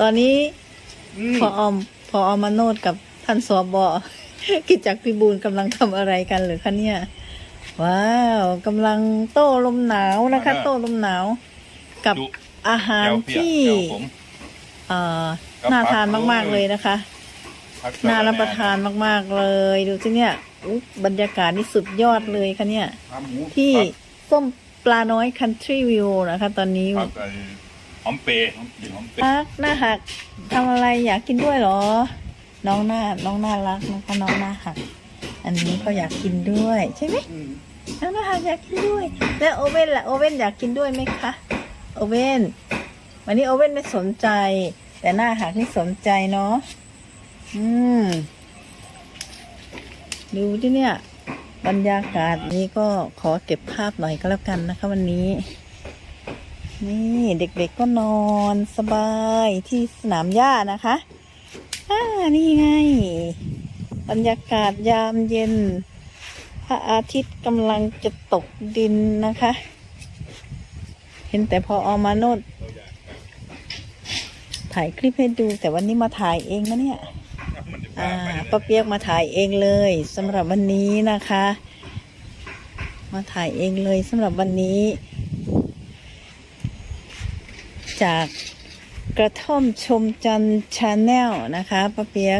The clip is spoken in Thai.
ตอนนี้อืมพออมพออมาโนดกับท่านสอบอกิจจักรพิบูลกำลังทำอะไรกันหรือคะเนี่ย ว้าวกำลังโต้ลมหนาวนะคะ โต้ลมหนาว กับดุอาหารแก้วเปียกที่แก้วผมเอ่อกับน่าทานผักมาก ๆเลยนะคะผักน่ารับประทานมาก ๆเลย ดูสิเนี่ยอุ๊ยบรรยากาศนี่สุดยอดเลยค่ะเนี่ยขาหมูที่ผักส้มปลาน้อยคันทรีวิวนะคะ ตอนนี้ผักไอ้ หอมเปรย์หอมกลิ่นหอมเปรย์รักหน้าหักทำอะไรอยากกินด้วยเหรอ น้องหน้าน้องน่ารักนะคะน้องหน้าหัก อันนี้ก็อยากกินด้วยใช่ไหมอืมน้องหน้าหักอยากกินด้วย แล้วโอเว่นล่ะโอเว่นอยากกินด้วยไหมคะโอเว่นวันนี้โอเว่นไม่สนใจ แต่หน้าหักนี่สนใจเนาะอืมดูที่เนี่ย บรรยากาศนี้ก็ขอเก็บภาพหน่อยก็แล้วกันนะคะ วันนี้ นี่เด็กๆก็นอนสบายที่สนามหญ้านะคะอ่านี่ไง บรรยากาศยามเย็น พระอาทิตย์กำลังจะตกดินนะคะ เห็นแต่พออมาโนดถ่ายคลิปให้ดูแต่วันนี้มาถ่ายเองนะเนี่ย อ่าป้าเปียกมาถ่ายเองเลยสำหรับวันนี้นะคะ มาถ่ายเองเลยสำหรับวันนี้ จากกระท่อมชมจันชาแนลนะคะป้าเปียก